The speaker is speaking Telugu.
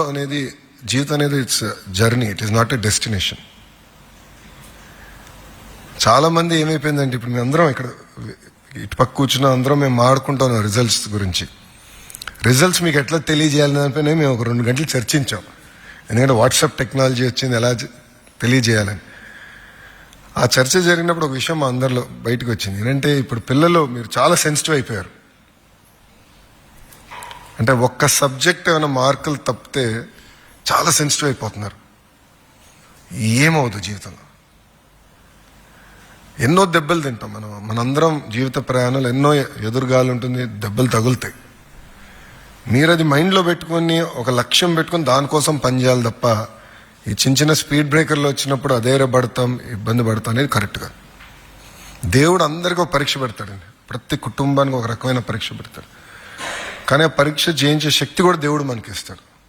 జీవితంలో అనేది జీవితం అనేది it's journey it is not a destination చాలా మంది ఏమైపోయిందంటే ఇప్పుడు మేము అందరం ఇక్కడ ఇటు పక్క కూర్చున్న అందరం మేము మాడుకుంటాం రిజల్ట్స్ గురించి. రిజల్ట్స్ మీకు ఎట్లా తెలియజేయాలి దానిపైన మేము ఒక రెండు గంటలు చర్చించాం. ఎందుకంటే వాట్సాప్ టెక్నాలజీ వచ్చింది ఎలా తెలియజేయాలని. ఆ చర్చ జరిగినప్పుడు ఒక విషయం మా అందరిలో బయటకు వచ్చింది. ఏంటంటే ఇప్పుడు పిల్లలు మీరు చాలా సెన్సిటివ్ అయిపోయారు. అంటే ఒక్క సబ్జెక్ట్ ఏమైనా మార్కులు తప్పితే చాలా సెన్సిటివ్ అయిపోతున్నారు. ఏమవుదు జీవితంలో? ఎన్నో దెబ్బలు తింటాం మనం. మనందరం జీవిత ప్రయాణాలు ఎన్నో ఎదురుగాలు ఉంటుంది దెబ్బలు తగులుతాయి. మీరు అది మైండ్లో పెట్టుకొని ఒక లక్ష్యం పెట్టుకొని దానికోసం పనిచేయాలి తప్ప ఈ చిన్న చిన్న స్పీడ్ బ్రేకర్లు వచ్చినప్పుడు అధైర్యపడతాం ఇబ్బంది పడతాం అనేది కరెక్ట్గా దేవుడు అందరికీ ఒక పరీక్ష పెడతాడండి. ప్రతి కుటుంబానికి ఒక రకమైన పరీక్ష పెడతాడు. కానీ ఆ పరీక్ష జయించే శక్తి కూడా దేవుడు మనకి ఇస్తాడు